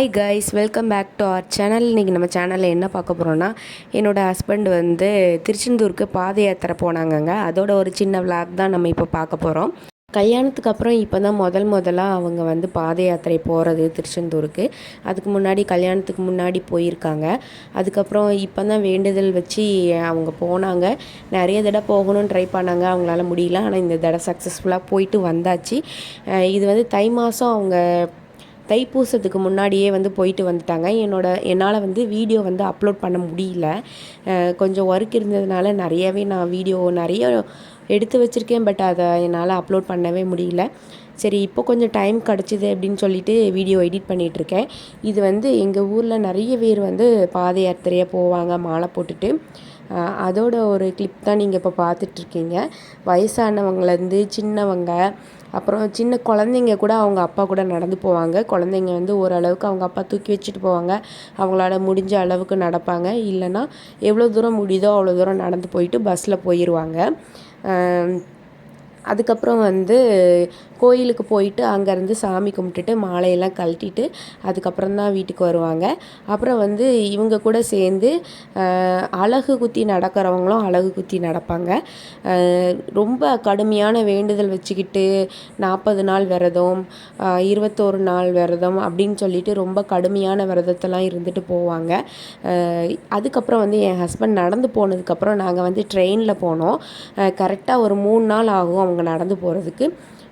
Hi guys welcome back to our channel இன்றைக்கி நம்ம சேனலில் என்ன பார்க்க போகிறோன்னா என்னோடய ஹஸ்பண்ட் வந்து திருச்செந்தூருக்கு பாத யாத்திரை போனாங்கங்க. அதோட ஒரு சின்ன விளாக் தான் நம்ம இப்போ பார்க்க போகிறோம் கல்யாணத்துக்கு அப்புறம் இப்போ தான் முதல் முதலாக அவங்க வந்து பாத யாத்திரை போகிறது திருச்செந்தூருக்கு. அதுக்கு முன்னாடி கல்யாணத்துக்கு முன்னாடி போயிருக்காங்க. அதுக்கப்புறம் இப்போ தான் வேண்டுதல் வச்சு அவங்க போனாங்க. நிறைய தடவை போகணும்னு ட்ரை பண்ணாங்க. அவங்களால முடியல. ஆனால் இந்த தடவை சக்ஸஸ்ஃபுல்லாக போயிட்டு வந்தாச்சு. இது வந்து தை மாதம் அவங்க தைப்பூசத்துக்கு முன்னாடியே வந்து போயிட்டு வந்துட்டாங்க. என்னோட என்னால் வந்து வீடியோ வந்து அப்லோட் பண்ண முடியல. கொஞ்சம் ஒர்க் இருந்ததுனால நிறையவே நான் வீடியோ நிறைய எடுத்து வச்சுருக்கேன். பட் அதை என்னால் அப்லோட் பண்ணவே முடியல. சரி இப்போ கொஞ்சம் டைம் கிடச்சிது அப்படின்னு சொல்லிட்டு வீடியோ எடிட் பண்ணிகிட்ருக்கேன் இது வந்து எங்கள் ஊரில் நிறைய பேர் வந்து பாத யாத்திரையாக போவாங்க மாலை போட்டுட்டு. அதோட ஒரு கிளிப் தான் நீங்கள் இப்போ பார்த்துட்ருக்கீங்க வயசானவங்கலேருந்து சின்னவங்க அப்புறம் சின்ன குழந்தைங்க கூட அவங்க அப்பா கூட நடந்து போவாங்க. குழந்தைங்க வந்து ஓரளவுக்கு அவங்க அப்பா தூக்கி வச்சுட்டு போவாங்க. அவங்களால முடிஞ்ச அளவுக்கு நடப்பாங்க. இல்லைன்னா எவ்வளோ தூரம் முடியுதோ அவ்வளோ தூரம் நடந்து போயிட்டு பஸ்ஸில் போயிடுவாங்க அதுக்கப்புறம் வந்து கோயிலுக்கு போயிட்டு அங்கேருந்து சாமி கும்பிட்டுட்டு மாலையெல்லாம் கழட்டிட்டு அதுக்கப்புறம் தான் வீட்டுக்கு வருவாங்க. அப்புறம் வந்து இவங்க கூட சேர்ந்து அழகு அலகு குத்தி நடக்கிறவங்களும் அலகு குத்தி நடப்பாங்க. ரொம்ப கடுமையான வேண்டுதல் வச்சுக்கிட்டு நாற்பது நாள் விரதம் இருபத்தோரு நாள் விரதம் அப்படின்னு சொல்லிட்டு ரொம்ப கடுமையான விரதத்தெல்லாம் இருந்துட்டு போவாங்க. அதுக்கப்புறம் வந்து என் ஹஸ்பண்ட் நடந்து போனதுக்கப்புறம் நாங்கள் வந்து ட்ரெயினில் போனோம். கரெக்டாக ஒரு மூணு நாள் ஆகும் அவங்க நடந்து போகிறதுக்கு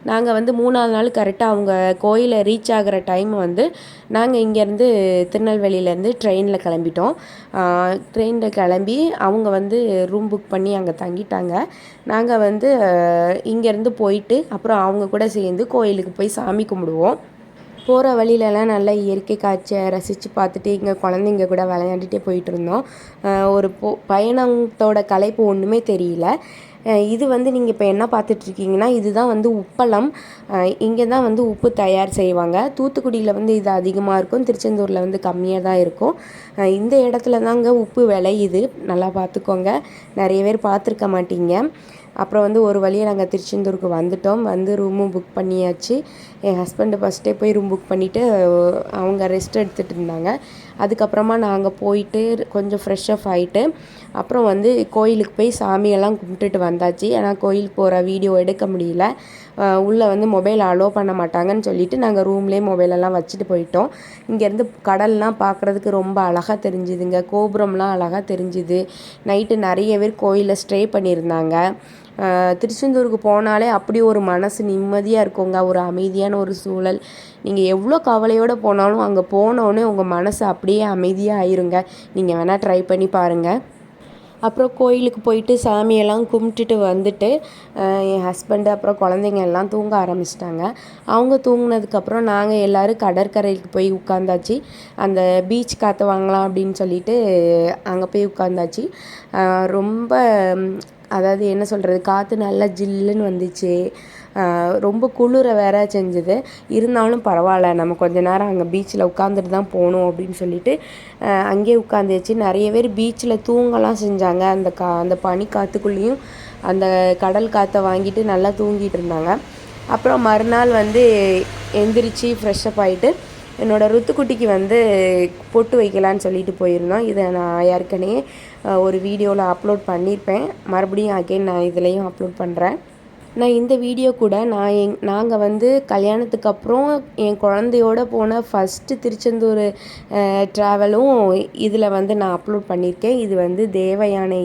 நாங்கள் வந்து மூணாவது நாள் கரெக்டாக அவங்க கோயிலை ரீச் ஆகிற டைம் வந்து நாங்கள் இங்கேருந்து திருநெல்வேலியிலேருந்து ட்ரெயினில் கிளம்பிட்டோம். ட்ரெயினில் கிளம்பி அவங்க வந்து ரூம் புக் பண்ணி அங்கே தங்கிட்டாங்க. நாங்கள் வந்து இங்கேருந்து போயிட்டு அப்புறம் அவங்க கூட சேர்ந்து கோயிலுக்கு போய் சாமி கும்பிடுவோம். போகிற வழியிலலாம் நல்லா இயற்கை காட்சியை ரசித்து பார்த்துட்டு இங்கே குழந்தைங்க கூட விளையாண்டுட்டே போயிட்டு இருந்தோம். ஒரு போ பயணத்தோட கலைப்பு ஒன்றுமே தெரியல. இது வந்து நீங்கள் இப்போ என்ன பார்த்துட்ருக்கீங்கன்னா இதுதான் வந்து உப்பளம். இங்கே தான் வந்து உப்பு தயார் செய்வாங்க. தூத்துக்குடியில் வந்து இது அதிகமாக இருக்கும். திருச்செந்தூரில் வந்து கம்மியாக தான் இருக்கும் இந்த இடத்துல தாங்க உப்பு விளையுது. நல்லா பார்த்துக்கோங்க நிறைய பேர் பார்த்துருக்க மாட்டீங்க. அப்புறம் வந்து ஒரு வழியாக நாங்கள் திருச்செந்தூருக்கு வந்துட்டோம். வந்து ரூமும் புக் பண்ணியாச்சு. என் ஹஸ்பண்டு ஃபஸ்ட்டே போய் ரூம் புக் பண்ணிவிட்டு அவங்க ரெஸ்ட் எடுத்துகிட்டு இருந்தாங்க. அதுக்கப்புறமா நாங்கள் போயிட்டு கொஞ்சம் ஃப்ரெஷ் அப் ஆகிட்டு அப்புறம் வந்து கோயிலுக்கு போய் சாமியெல்லாம் கும்பிட்டுட்டு வந்தாச்சு. ஏன்னா கோயிலுக்கு போகிற வீடியோ எடுக்க முடியல. உள்ளே வந்து மொபைல் அலோவ் பண்ண மாட்டாங்கன்னு சொல்லிட்டு நாங்கள் ரூம்லேயே மொபைலெல்லாம் வச்சுட்டு போயிட்டோம். இங்கேருந்து கடல்லாம் பார்க்குறதுக்கு ரொம்ப அழகாக தெரிஞ்சுதுங்க. கோபுரம்லாம் அழகாக தெரிஞ்சுது. நைட்டு நிறைய பேர் கோயிலில் ஸ்டே பண்ணியிருந்தாங்க. திருச்செந்தூருக்கு போனாலே அப்படி ஒரு மனசு நிம்மதியாக இருக்குங்க. ஒரு அமைதியான ஒரு சூழல். நீங்கள் எவ்வளோ கவலையோடு போனாலும் அங்கே போனோடனே உங்கள் மனசு அப்படியே அமைதியாக ஆயிருங்க. நீங்கள் வேணால் ட்ரை பண்ணி பாருங்கள் அப்புறம் கோயிலுக்கு போயிட்டு சாமியெல்லாம் கும்பிட்டுட்டு வந்துட்டு என் ஹஸ்பண்டு அப்புறம் குழந்தைங்க எல்லாம் தூங்க ஆரம்பிச்சிட்டாங்க. அவங்க தூங்கினதுக்கப்புறம் நாங்கள் எல்லோரும் கடற்கரைக்கு போய் உட்காந்தாச்சு. அந்த பீச் காற்று வாங்கலாம் அப்படின்னு சொல்லிட்டு அங்கே போய் உட்காந்தாச்சு. ரொம்ப அதாவது என்ன சொல்கிறது காற்று நல்லா ஜில்லுன்னு வந்துச்சு. ரொம்ப குளிர வேற செஞ்சுது. இருந்தாலும் பரவாயில்ல நம்ம கொஞ்ச நேரம் அங்கே பீச்சில் உட்காந்துட்டு தான் போகணும் அப்படின்னு சொல்லிட்டு அங்கேயே உட்காந்துச்சு நிறைய பேர் பீச்சில் தூங்கலாம் செஞ்சாங்க. அந்த கா அந்த பனி காற்றுக்குள்ளேயும் அந்த கடல் காற்றை வாங்கிட்டு நல்லா தூங்கிட்டு இருந்தாங்க. அப்புறம் மறுநாள் வந்து எந்திரிச்சு ஃப்ரெஷ்ஷப் ஆகிட்டு என்னோடய ருத்துக்குட்டிக்கு வந்து பொட்டு வைக்கலான்னு சொல்லிட்டு போயிருந்தோம். இதை நான் ஏற்கனவே ஒரு வீடியோவில் அப்லோட் பண்ணியிருப்பேன். மறுபடியும் அகைன் நான் இதுலேயும் அப்லோட் பண்ணுறேன் நான் இந்த வீடியோ கூட நான் எங் நாங்கள் வந்து கல்யாணத்துக்கு அப்புறம் என் குழந்தையோட போன ஃபஸ்ட்டு திருச்செந்தூர் ட்ராவலும் இதில் வந்து நான் அப்லோட் பண்ணியிருக்கேன் இது வந்து தேவயானை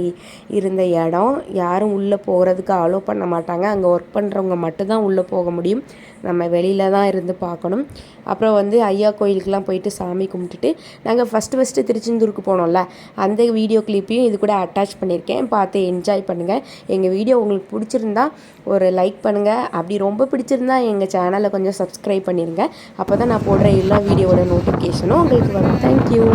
இருந்த இடம். யாரும் உள்ளே போகிறதுக்கு அலோவ் பண்ண மாட்டாங்க. அங்கே ஒர்க் பண்ணுறவங்க மட்டும்தான் உள்ளே போக முடியும். நம்ம வெளியில் தான் இருந்து பார்க்கணும். அப்புறம் வந்து ஐயா கோயிலுக்கெலாம் போயிட்டு சாமி கும்பிட்டுட்டு நாங்கள் ஃபஸ்ட்டு ஃபஸ்ட்டு திருச்செந்தூருக்கு போனோம்ல. அந்த வீடியோ கிளிப்பையும் இது கூட அட்டாச் பண்ணியிருக்கேன் பார்த்து என்ஜாய் பண்ணுங்கள் எங்கள் வீடியோ உங்களுக்கு பிடிச்சிருந்தா ஒரு லைக் பண்ணுங்கள் அப்படி ரொம்ப பிடிச்சிருந்தா எங்கள் சேனலை கொஞ்சம் சப்ஸ்கிரைப் பண்ணிடுங்க அப்போ தான் நான் போடுற எல்லா வீடியோவோட நோட்டிஃபிகேஷனும் உங்களுக்கு வரும். தேங்க்யூ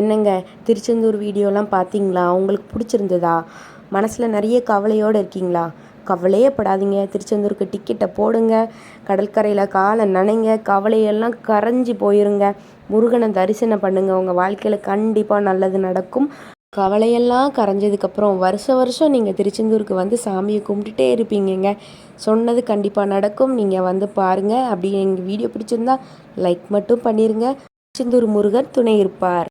என்னங்க திருச்செந்தூர் வீடியோலாம் பார்த்தீங்களா உங்களுக்கு பிடிச்சிருந்ததா? மனசில் நிறைய கவலையோடு இருக்கீங்களா? கவலையே படாதீங்க. திருச்செந்தூருக்கு டிக்கெட்டை போடுங்க. கடற்கரையில் காலை நனைங்க. கவலையெல்லாம் கரைஞ்சி போயிருங்க. முருகனை தரிசனம் பண்ணுங்க. உங்கள் வாழ்க்கையில் கண்டிப்பாக நல்லது நடக்கும். கவலையெல்லாம் கரைஞ்சதுக்கப்புறம் வருஷ வருஷம் நீங்கள் திருச்செந்தூருக்கு வந்து சாமியை கும்பிட்டுட்டே இருப்பீங்கங்க. சொன்னது கண்டிப்பாக நடக்கும். நீங்கள் வந்து பாருங்கள் அப்படி எங்கள் வீடியோ பிடிச்சிருந்தா லைக் மட்டும் பண்ணிடுங்க திருச்செந்தூர் முருகன் துணை இருப்பார்.